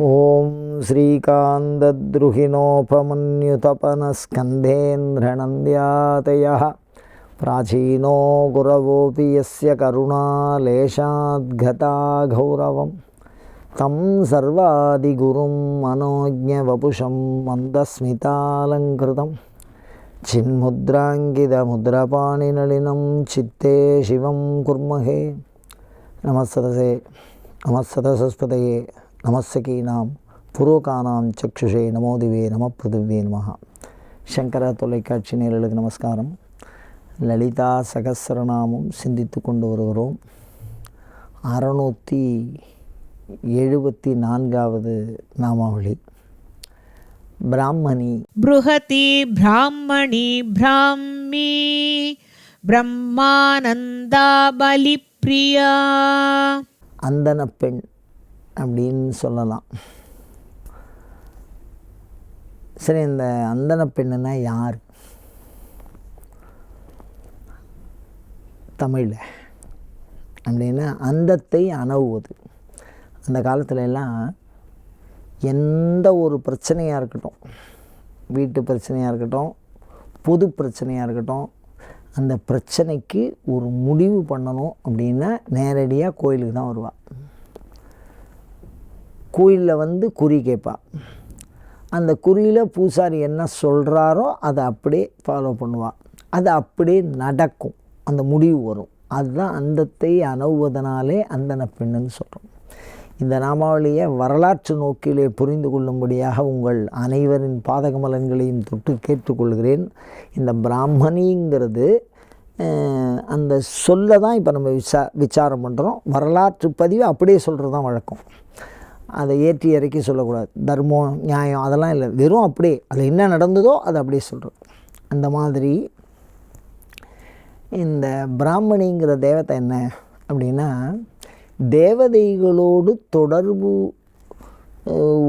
ఓం శ్రీకాంతద్రుహిణోపమన్యుతపనస్కంధేంద్రనంద్యాతయ. ప్రాచీనో గురవోపి యస్య కరుణాలేశాద్ఘతా గౌరవం తం సర్వాదిగురుం మనోజ్ఞవపుషం మందస్మితాలంకృతం. చిన్ముద్రాంకితముద్రపాణినళినం చిత్తే శివం కుర్మహే. నమస్సతసే నమస్సత நமசகீனாம் புரோகானாம் சக்ஷுஷே நமோதிவே நம பிருதிவே நமகா சங்கர தொலைக்காட்சி நேரலுக்கு நமஸ்காரம். லலிதா சகசரநாமம் சிந்தித்து கொண்டு வருகிறோம். அறநூற்றி எழுபத்தி நான்காவது நாமாவளி. பிராமணி. ப்ருஹதி பிராமணி பிராமி. பிரம்மானந்தா பிரியா அந்தன பெண். அப்படின்னு சொல்லலாம். சரி இந்த அந்தன பெண்ணுனா யார்? தமிழில் அப்படின்னா அந்தத்தை அணவுவது அந்த காலத்துல எல்லாம் எந்த ஒரு பிரச்சனையாக இருக்கட்டும் வீட்டு பிரச்சனையாக இருக்கட்டும் பொது பிரச்சனையாக இருக்கட்டும் அந்த பிரச்சனைக்கு ஒரு முடிவு பண்ணணும் அப்படின்னா நேரடியாக கோயிலுக்கு தான் வருவாள் கோயிலில் வந்து குறி கேட்பாள் அந்த குறியில் பூசாரி என்ன சொல்கிறாரோ அதை அப்படியே ஃபாலோ பண்ணுவாள் அது அப்படியே நடக்கும். அந்த முடிவு வரும். அதுதான் அந்தத்தை அணுவதனாலே அந்தன பெண்ணுன்னு சொல்கிறோம் இந்த நாமாவளியை வரலாற்று நோக்கிலே புரிந்து கொள்ளும்படியாக உங்கள் அனைவரின் பாதகமலன்களையும் தொட்டு கேட்டுக்கொள்கிறேன். இந்த பிராமணிங்கிறது அந்த சொல்ல தான் இப்போ நம்ம விசா விசாரம் பண்ணுறோம் வரலாற்று பதிவு அப்படியே சொல்கிறது தான் வழக்கம். அதை ஏற்றி இறக்கி சொல்லக்கூடாது. தர்மம் நியாயம் அதெல்லாம் இல்லை. வெறும் அப்படியே அதில் என்ன நடந்ததோ அதை அப்படியே சொல்கிறது அந்த மாதிரி இந்த பிராமணிங்கிற தேவதை என்ன அப்படின்னா தேவதைகளோடு தொடர்பு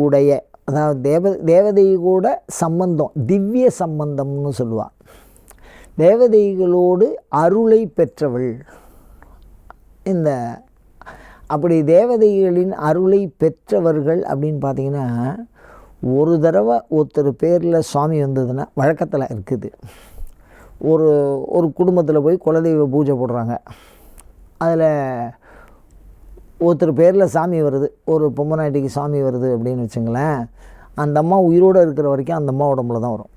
உடைய அதாவது தேவ தேவதை கூட சம்பந்தம் திவ்ய சம்பந்தம்னு சொல்லுவாள் தேவதைகளோடு அருளை பெற்றவள். இந்த அப்படி தேவதைகளின் அருளை பெற்றவர்கள் அப்படின்னு பார்த்தீங்கன்னா ஒரு தடவை ஒருத்தர் பேரில் சுவாமி வந்ததுன்னா வழக்கத்தில் இருக்குது. ஒரு ஒரு குடும்பத்தில் போய் குலதெய்வ பூஜை போடுறாங்க. அதில் ஒருத்தர் பேரில் சாமி வருது. ஒரு பொம்மநாட்டிக்கு சாமி வருது அப்படின்னு வச்சுங்களேன் அந்த அம்மா உயிரோடு இருக்கிற வரைக்கும் அந்த அம்மா உடம்புல தான் வரும்.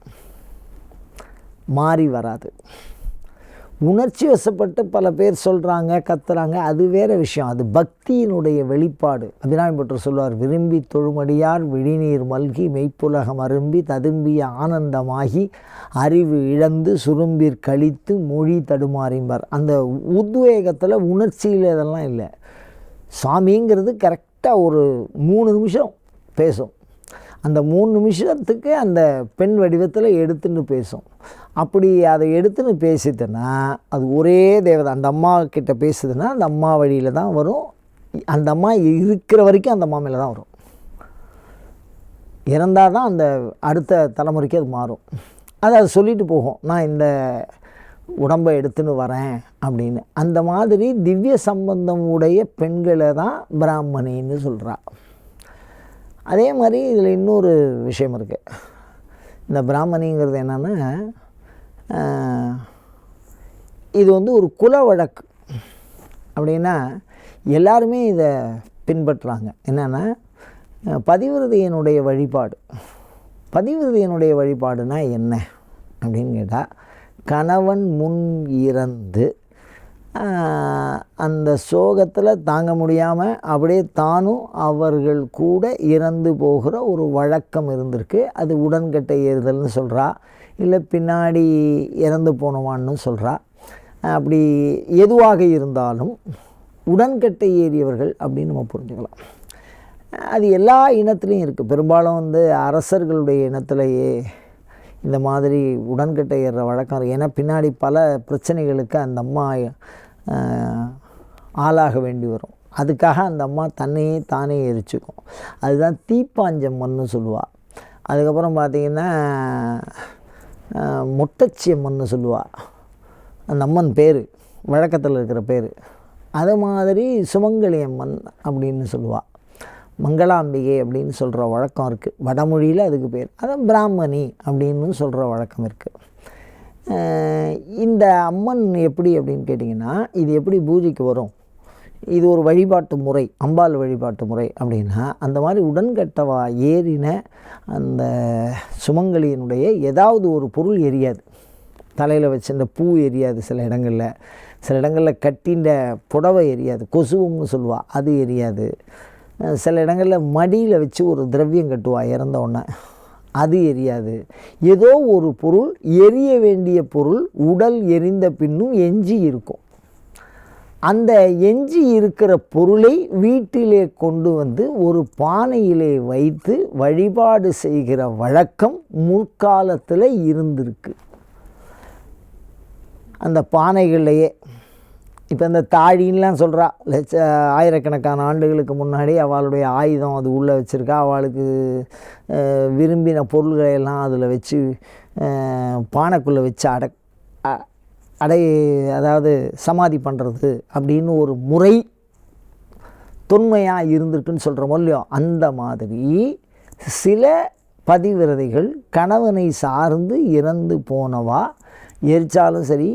மாறி வராது. உணர்ச்சி வசப்பட்டு பல பேர் சொல்கிறாங்க கத்துறாங்க. அது வேறு விஷயம். அது பக்தியினுடைய வெளிப்பாடு. அபிராமி சொல்வார் விரும்பி தொழுமடியார் விழிநீர் மல்கி மெய்ப்புலகம் அரும்பி ததும்பிய ஆனந்தமாகி அறிவு இழந்து சுரும்பிற் கழித்து மொழி தடுமாறிம்பார். அந்த உத்வேகத்தில் உணர்ச்சியில் இதெல்லாம் இல்லை. சாமிங்கிறது கரெக்டாக ஒரு மூணு நிமிஷம் பேசும். அந்த மூணு நிமிஷத்துக்கு அந்த பெண் வடிவத்தில் எடுத்துன்னு பேசும். அப்படி அதை எடுத்துன்னு பேசிதுன்னா அது ஒரே தேவதை அந்த அம்மா கிட்ட பேசுதுன்னா அந்த அம்மா வழியில் தான் வரும். அந்த அம்மா இருக்கிற வரைக்கும் அந்த அம்மா மேலே தான் வரும். இறந்தால் தான் அந்த அடுத்த தலைமுறைக்கு அது மாறும். அது அது சொல்லிட்டு போகும். நான் இந்த உடம்பை எடுத்துன்னு வரேன் அப்படின்னு. அந்த மாதிரி திவ்ய சம்பந்தம் உடைய பெண்களை தான் பிராமணின்னு சொல்கிறா அதே மாதிரி இதில் இன்னொரு விஷயம் இருக்குது இந்த பிராமணிங்கிறது என்னென்னா இது வந்து ஒரு குல வழக்கு. அப்படின்னா எல்லாருமே இதை பின்பற்றுறாங்க என்னென்னா பதிவிரதையனுடைய வழிபாடு. பதிவிரதையனுடைய வழிபாடுனா என்ன? அப்படின்னு கேட்டால் கணவன் முன் இறந்து அந்த சோகத்தில் தாங்க முடியாமல் அப்படியே தானும் அவர்கள் கூட இறந்து போகிற ஒரு வழக்கம் இருந்திருக்கு. அது உடன்கட்டை ஏறுதல்னு சொல்கிறா இல்லை பின்னாடி இறந்து போனவான்னு சொல்கிறா அப்படி எதுவாக இருந்தாலும் உடன்கட்டை ஏறியவர்கள் அப்படின்னு நம்ம புரிஞ்சுக்கலாம். அது எல்லா இனத்துலேயும் இருக்குது பெரும்பாலும் வந்து அரசர்களுடைய இனத்திலேயே இந்த மாதிரி உடன்கட்டை ஏறுற வழக்கம் இருக்குது ஏன்னா பின்னாடி பல பிரச்சனைகளுக்கு அந்த அம்மா ஆளாக வேண்டி வரும். அதுக்காக அந்த அம்மா தன்னையே தானே எரிச்சுக்கும். அதுதான் தீப்பாஞ்சம்மன்னு சொல்லுவாள் அதுக்கப்புறம் பார்த்திங்கன்னா மொட்டச்சி அம்மன்னு சொல்லுவாள் அந்த அம்மன் பேர் வழக்கத்தில் இருக்கிற பேர். அது மாதிரி சுமங்கலி அம்மன் அப்படின்னு சொல்லுவாள் மங்களாம்பிகை அப்படின்னு சொல்கிற வழக்கம் இருக்குது வடமொழியில் அதுக்கு பேர். அதான் பிராமணி அப்படின்னு சொல்கிற வழக்கம் இருக்குது இந்த அம்மன் எப்படி அப்படின்னு கேட்டிங்கன்னா இது எப்படி பூஜைக்கு வரும்? இது ஒரு வழிபாட்டு முறை அம்பாள் வழிபாட்டு முறை அப்படின்னா அந்த மாதிரி உடன்கட்டவா ஏறின அந்த சுமங்கலியினுடைய ஏதாவது ஒரு பொருள் எரியாது. தலையில் வச்சிருந்த பூ எரியாது சில இடங்களில். சில இடங்களில் கட்டின்ற புடவை எரியாது. கொசுவம்னு சொல்லுவாள் அது எரியாது. சில இடங்களில் மடியில் வச்சு ஒரு திரவியம் கட்டுவா இறந்த உடனே. அது எரியாது. ஏதோ ஒரு பொருள் எரிய வேண்டிய பொருள் உடல் எரிந்த பின்னும் எஞ்சி இருக்கும். அந்த எஞ்சி இருக்கிற பொருளை வீட்டிலே கொண்டு வந்து ஒரு பானையிலே வைத்து வழிபாடு செய்கிற வழக்கம் முற்காலத்தில் இருந்திருக்கு. அந்த பானைகளையே இப்போ இந்த தாழின்லாம் சொல்கிறா லட்ச ஆயிரக்கணக்கான ஆண்டுகளுக்கு முன்னாடி அவளுடைய ஆயுதம் அது உள்ளே வச்சுருக்கா. அவளுக்கு விரும்பின பொருள்களை எல்லாம் அதில் வச்சு பானைக்குள்ளே வச்சு அட அடை அதாவது சமாதி பண்ணுறது அப்படின்னு ஒரு முறை தொன்மையாக இருந்திருக்குன்னு சொல்கிறோமோ இல்லையோ அந்த மாதிரி சில பதிவிரதைகள் கணவனை சார்ந்து இறந்து போனவா எரிச்சாலும் சரி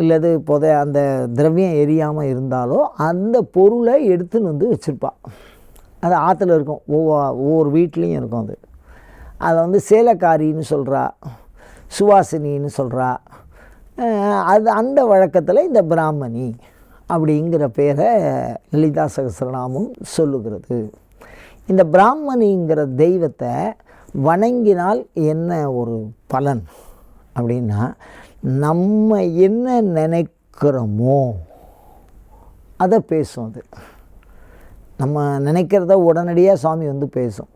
இல்லது புதை அந்த திரவியம் எரியாமல் இருந்தாலோ அந்த பொருளை எடுத்துன்னு வந்து வச்சுருப்பாள் அது ஆற்றுல இருக்கும். ஒவ்வொரு ஒவ்வொரு வீட்லேயும் இருக்கும் அது. அதை வந்து சேலக்காரின்னு சொல்கிறா சுவாசினின்னு சொல்கிறா அது அந்த வழக்கத்தில் இந்த பிராமணி அப்படிங்கிற பேரை லலிதா சகஸ்ரநாமம் சொல்லுகிறது. இந்த பிராமணிங்கிற தெய்வத்தை வணங்கினால் என்ன ஒரு பலன் அப்படின்னா நம்ம என்ன நினைக்கிறோமோ அதை பேசும் அது. நம்ம நினைக்கிறத உடனடியாக சாமி வந்து பேசும்.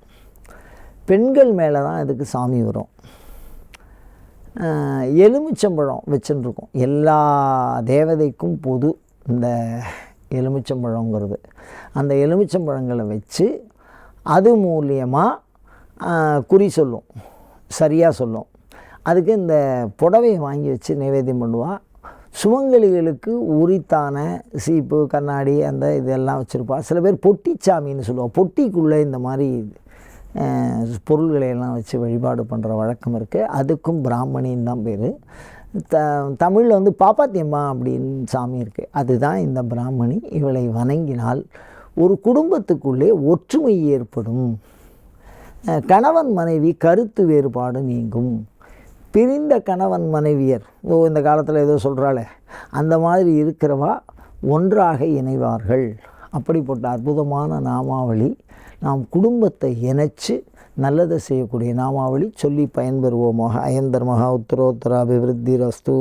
பெண்கள் மேலே தான் இதுக்கு சாமி வரும். எலுமிச்சம்பழம் வச்சுருக்கோம். எல்லா தேவதைக்கும் பொது இந்த எலுமிச்சம்பழங்கிறது. அந்த எலுமிச்சம்பழங்களை வச்சு அது மூலியமாக குறி சொல்லும். சரியாக சொல்லும். அதுக்கு இந்த புடவையை வாங்கி வச்சு நைவேத்தியம் பண்ணுவாள் சுமங்கலிகளுக்கு உரித்தான சீப்பு கண்ணாடி அந்த இதெல்லாம் வச்சுருப்பாள் சில பேர் பொட்டிச்சாமின்னு சொல்லுவாள் பொட்டிக்குள்ளே இந்த மாதிரி பொருள்களை எல்லாம் வச்சு வழிபாடு பண்ணுற வழக்கம் இருக்குது அதுக்கும் பிராமணின்னு தான் பேர். த தமிழில் வந்து பாப்பாத்தியம்மா அப்படின்னு சாமி இருக்குது அதுதான் இந்த பிராமணி. இவளை வணங்கினால் ஒரு குடும்பத்துக்குள்ளே ஒற்றுமை ஏற்படும். கணவன் மனைவி கருத்து வேறுபாடு நீங்கும். பிரிந்த கணவன் மனைவியர். ஓ இந்த காலத்தில் ஏதோ சொல்கிறாளே அந்த மாதிரி இருக்கிறவா ஒன்றாக இணைவார்கள். அப்படிப்பட்ட அற்புதமான நாமாவளி நாம் குடும்பத்தை இணைச்சு நல்லதை செய்யக்கூடிய நாமாவளி சொல்லி பயன்பெறுவோமாக. அயந்தர்மகா உத்தரோத்தர அபிவிருத்தி ரஸ்து